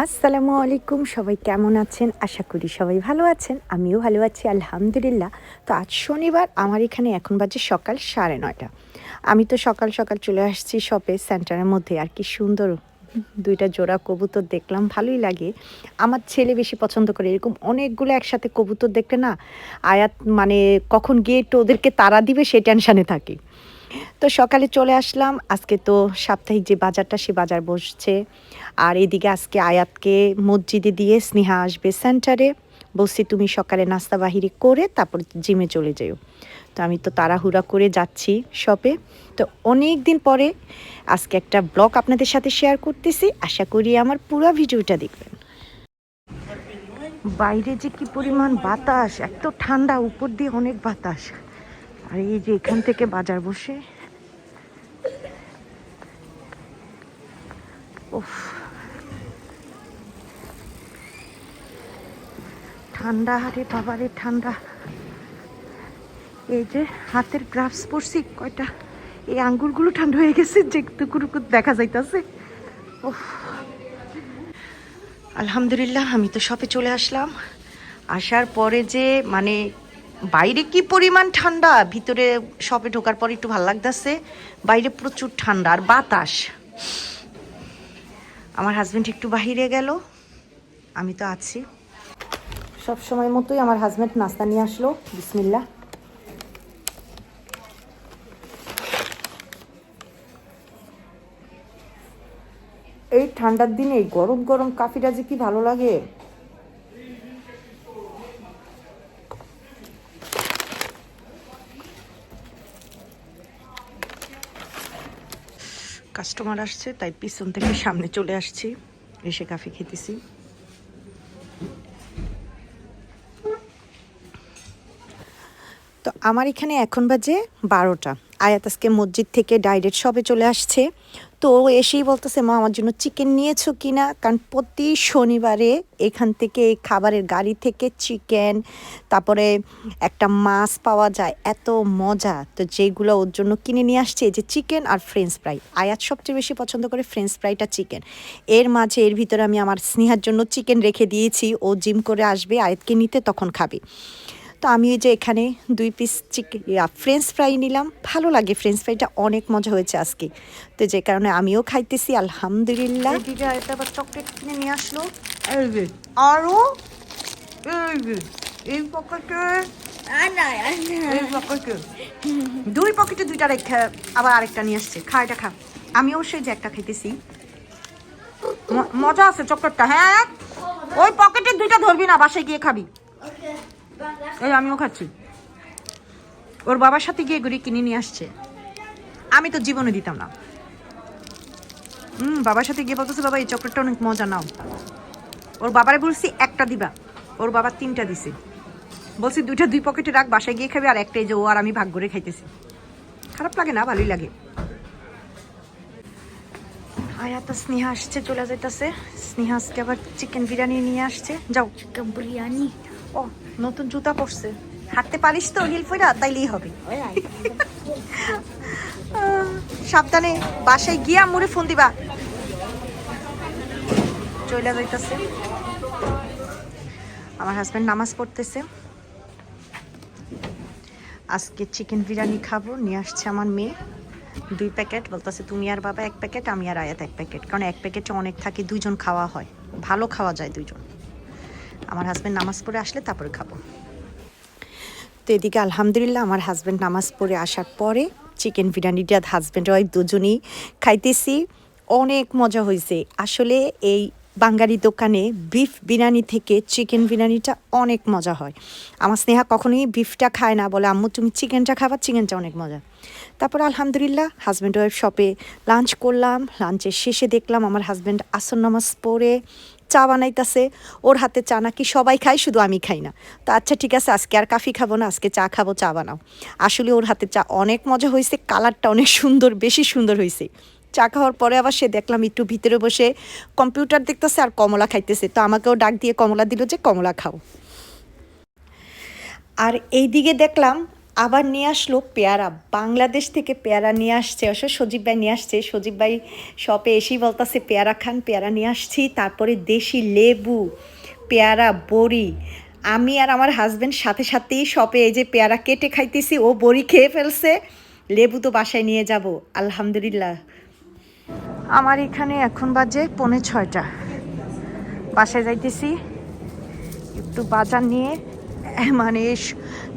আসসালামু আলাইকুম, সবাই কেমন আছেন? আশা করি সবাই ভালো আছেন, আমিও ভালো আছি, আলহামদুলিল্লাহ। তো আজ শনিবার, আমার এখানে এখন বাজে সকাল সাড়ে নয়টা। আমি তো সকাল সকাল চলে আসছি শপে, সেন্টারের মধ্যে, আর কি সুন্দর দুইটা জোড়া কবুতর দেখলাম, ভালোই লাগে। আমার ছেলে বেশি পছন্দ করে, এরকম অনেকগুলো একসাথে কবুতর দেখলে না, আয়াত মানে কখন গিয়ে একটু ওদেরকে তারা দিবে সে টেনশানে থাকি। তো সকালে চলে আসলাম। আজকে তো সাপ্তাহিক যে বাজারটা, সে বাজার বসছে। আর এদিকে আজকে আয়াতকে মসজিদে দিয়ে স্নেহা আসবে সেন্টারে। বলছি, তুমি সকালে নাস্তা বাহিরে করে তারপর জিমে চলে যেও। তো আমি তো তাড়াহুড়া করে যাচ্ছি শপে তো অনেক দিন পরে আজকে একটা ব্লগ আপনাদের সাথে শেয়ার করতেছি। আশা করি আমার পুরো ভিডিওটা দেখবেন। বাইরে যে কি পরিমাণ বাতাস, এত ঠান্ডা, উপর দিয়ে অনেক বাতাস। আর এই যে এখান থেকে বাজার বসে। উফ। ঠান্ডা হারে বাবারে, ঠান্ডা। এই যে হাতের গ্রাফস পরছি কয়টা। এই আঙ্গুরগুলো ঠান্ডা হয়ে গেছে, যে টুকুরুকু দেখা যাইতাছে। উফ। আলহামদুলিল্লাহ, আমি তো শপে চলে আসলাম। আসার পরে যে মানে বাইরে কি পরিমাণ ঠান্ডা? ভিতরে শপে ঢোকার পর একটু ভালো লাগতেছে। বাইরে প্রচুর ঠান্ডা আর বাতাস। আমার হাজব্যান্ড একটু বাহিরে গেল। আমি তো আছি। সব সময় মতোই আমার হাজবেন্ড নাস্তা নিয়ে আসলো। বিসমিল্লা এই ঠান্ডার দিনে গরম গরম কাফিটা যে কি ভালো লাগে। কাস্টমার আসছে, তাই পিছন থেকে সামনে চলে আসছি। এসে কাফি খেতেছি। তো আমার এখানে এখন বাজে বারোটা। আয়াত আজকে মসজিদ থেকে ডাইরেক্ট শপে চলে আসছে। তো এসেই বলতেছে, মা, আমার জন্য চিকেন নিয়েছো কি না? কারণ প্রতি শনিবারে এখান থেকে খাবারের গাড়ি থেকে চিকেন, তারপরে একটা মাছ পাওয়া যায়, এত মজা। তো যেগুলো ওর জন্য কিনে নিয়ে আসছে যে চিকেন আর ফ্রেঞ্চ ফ্রাই আয়াত সবচেয়ে বেশি পছন্দ করে ফ্রেঞ্চ ফ্রাইটা চিকেন। এর মাঝে, এর ভিতরে আমি আমার স্নেহার জন্য চিকেন রেখে দিয়েছি। ও জিম করে আসবে, আয়াতকে নিতে তখন খাবে। তো আমি ওই যে এখানে দুই পিস চিকেন ফ্রেঞ্চ ফ্রাই নিলাম। ভালো লাগে ফ্রেঞ্চ ফ্রাইটা অনেক মজা হয়েছে আজকে। তো যে কারণে আমিও খাইতেছি আলহামদুলিল্লাহ। এদিকে আরেকটা আবার চকলেট কিনে নিয়ে আসলো। এই যে। আরও এই যে। এই পকেটে এই পকেটে দুই পকেটে দুইটা রেখে আবার আরেকটা নিয়ে আসছে। খা এটা খা। আমিও সেই যে একটা খাইতেছি। ম- মজা আছে চকলেটটা হ্যাঁ? ওই পকেটে দুইটা ধরবি না বাসায় গিয়ে খাবি। এই আমিও খাচ্ছি। ওর বাবার সাথে গিয়ে ঘুরে কিনে নিয়ে আসছে। আমি তো জীবনে দিতাম না। হুম বাবার সাথে গিয়ে বলতেছে বাবা এই চকলেটটা অনেক মজা নাও। ওর বাবারে বলছি একটা দিবা। ওর বাবা তিনটা দিছে। বলছি দুইটা দুই পকেটে রাখ বাসায় গিয়ে খাবে। আর একটাই যে ও আর আমি ভাগ করে খাইতেছি। খারাপ লাগে না ভালোই লাগে। আয়াত স্নেহা আসছে চলে যাইতাছে। স্নেহা আজকে আবার চিকেন বিরিয়ানি নিয়ে আসছে। যাও। চিকেন বিরিয়ানি? ও। নতুন জুতা পরছে। হাঁটতে পারিস তো হিল ফিরা তাইলেই হবে। সাবধানে, বাসায় গিয়ে আম্মুরে ফোন দিবা। চলে যাইতাছে। আমার হাজব্যান্ড নামাজ পড়তেছে। আজকে চিকেন বিরিয়ানি খাব, নিয়ে আসছে আমার মেয়ে। দুই প্যাকেট, বলতেছে, তুমি আর বাবা এক প্যাকেট, আমি আর আয়াত এক প্যাকেট। কারণ এক প্যাকেটে অনেক থাকে, দুইজন খাওয়া হয়। ভালো খাওয়া যায় দুইজন। আমার হাজব্যান্ড নামাজ পড়ে আসলে তারপরে খাব। তো এদিকে আলহামদুলিল্লাহ আমার হাজব্যান্ড নামাজ পড়ে আসার পরে চিকেন বিরিয়ানিটা হাজব্যান্ড ওয়াইফ দুজনেই খাইতেছি। অনেক মজা হয়েছে আসলে এই বাঙালি দোকানে বিফ বিরিয়ানি থেকে চিকেন বিরিয়ানিটা অনেক মজা হয়। আমার স্নেহা কখনোই বিফটা খায় না, বলে, আম্মু, তুমি চিকেনটা খাবার চিকেনটা অনেক মজা। তারপর আলহামদুলিল্লাহ হাজব্যান্ড ওয়াইফ শপে লাঞ্চ করলাম। লাঞ্চের শেষে দেখলাম আমার হাজব্যান্ড আসর নামাজ পড়ে। চা বানাইতেছে, ওর হাতে চা নাকি সবাই খায়, শুধু আমি খাই না। তো আচ্ছা ঠিক আছে, আজকে আর কাফি খাব না, আজকে চা খাব, চা বানাও। আসলে ওর হাতে চা অনেক মজা হয়েছে কালারটা অনেক সুন্দর, বেশি সুন্দর হয়েছে চা খাওয়ার পরে আবার সে দেখলাম একটু ভিতরে বসে কম্পিউটার দেখতেছে আর কমলা খাইতেছে। তো আমাকেও ডাক দিয়ে কমলা দিল যে, কমলা খাও। আর এই দিকে দেখলাম আবার নিয়ে আসলো পেয়ারা। বাংলাদেশ থেকে পেয়ারা নিয়ে আসছে। অবশ্য সজীব ভাই নিয়ে আসছে। সজীব ভাই শপে এসেই বলতাছে, পেয়ারা খান, পেয়ারা নিয়ে আসছি। তারপরে দেশি লেবু, পেয়ারা, বড়ি। আমি আর আমার হাজব্যান্ড সাথে সাথেই শপে এই যে পেয়ারা কেটে খাইতেছি, ও বড়ি খেয়ে ফেলছে। লেবু তো বাসায় নিয়ে যাব। আলহামদুলিল্লাহ। আমার এখানে এখন বাজে পৌনে ছয়টা। বাসায় যাইতেছি। একটু বাজার নিয়ে মানে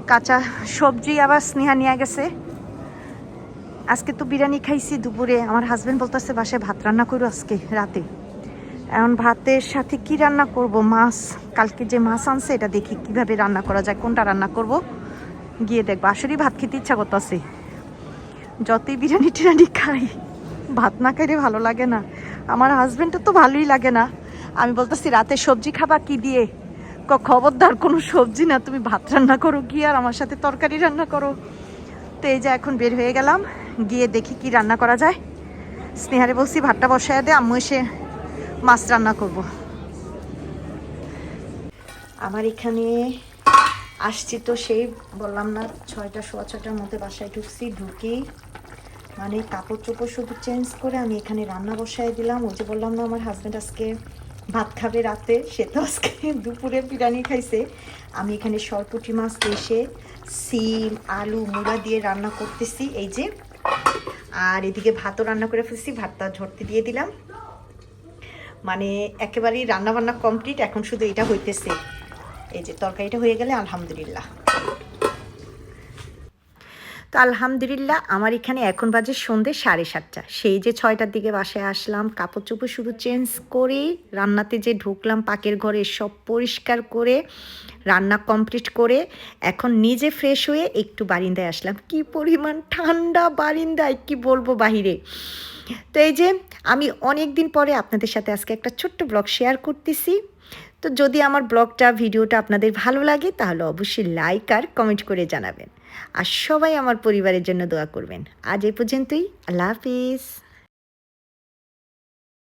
কাঁচা সবজি আবার স্নেহা নিয়ে গেছে। আজকে তো বিরিয়ানি খাইছি দুপুরে। আমার হাজবেন্ড বলতেছে, বাসায় ভাত রান্না করো আজকে রাতে। এখন ভাতের সাথে কি রান্না করব? মাছ, কালকে যে মাছ আনছে, এটা দেখি কীভাবে রান্না করা যায়, কোনটা রান্না করব? গিয়ে দেখব। আসলেই ভাত খেতে ইচ্ছা করতেছে। যতই বিরিয়ানি টিরানি খাই, ভাত না খাইলে ভালো লাগে না। আমার হাজবেন্ডের তো ভালোই লাগে না। আমি বলতেছি, রাতে সবজি খাবা কি দিয়ে? খবরদার কোনো সবজি না, তুমি ভাত রান্না করো, গিয়ে আর আমার সাথে তরকারি রান্না করো। তো এই যে এখন বের হয়ে গেলাম, গিয়ে দেখি কি রান্না করা যায়। স্নেহারে বলছি, ভাতটা বসায় দে, আম্মু এসে মাছ রান্না করব। আমার এখানে আসছি তো সেই, বললাম না, ছয়টা, সোয়া ছটার মধ্যে বাসায় ঢুকছি, ঢুকি। মানে কাপড় চোপড় শুধু চেঞ্জ করে আমি এখানে রান্না বসায় দিলাম। ওই যে বললাম না, আমার হাজব্যান্ড আজকে ভাত খাবে রাতে, সে তো আজকে দুপুরে বিরিয়ানি খাইছে। আমি এখানে সরপুটি মাছ এসে সিম, আলু মুড়া দিয়ে রান্না করতেছি, এই যে। আর এদিকে ভাতও রান্না করে ফেলছি, ভাতটা ঝরতে দিয়ে দিলাম। মানে একেবারেই রান্না বান্না কমপ্লিট, এখন শুধু এটা হইতেছে। এই যে তরকারিটা হয়ে গেলে, আলহামদুলিল্লাহ। তো আলহামদুলিল্লাহ, আমার এখানে এখন বাজে সন্ধে সাড়ে সাতটা। সেই যে ছয়টার দিকে বাসায় আসলাম কাপড় চোপড় শুধু চেঞ্জ করে রান্নাতে যে ঢুকলাম, পাকের ঘরে সব পরিষ্কার করে, রান্না কমপ্লিট করে, এখন নিজে ফ্রেশ হয়ে একটু বারিন্দায় আসলাম। কি পরিমাণ ঠান্ডা বারিন্দায়, কি বলব বাহিরে। তো এই যে আমি অনেক দিন পরে আপনাদের সাথে আজকে একটা ছোট্ট ব্লগ শেয়ার করতেছি। তো যদি আমার ব্লগটা, ভিডিওটা আপনাদের ভালো লাগে, তাহলে অবশ্যই লাইক আর কমেন্ট করে জানাবেন। আর সবাই আমার পরিবারের জন্য দোয়া করবেন। আজ এ পর্যন্তই। আল্লাহ হাফিজ।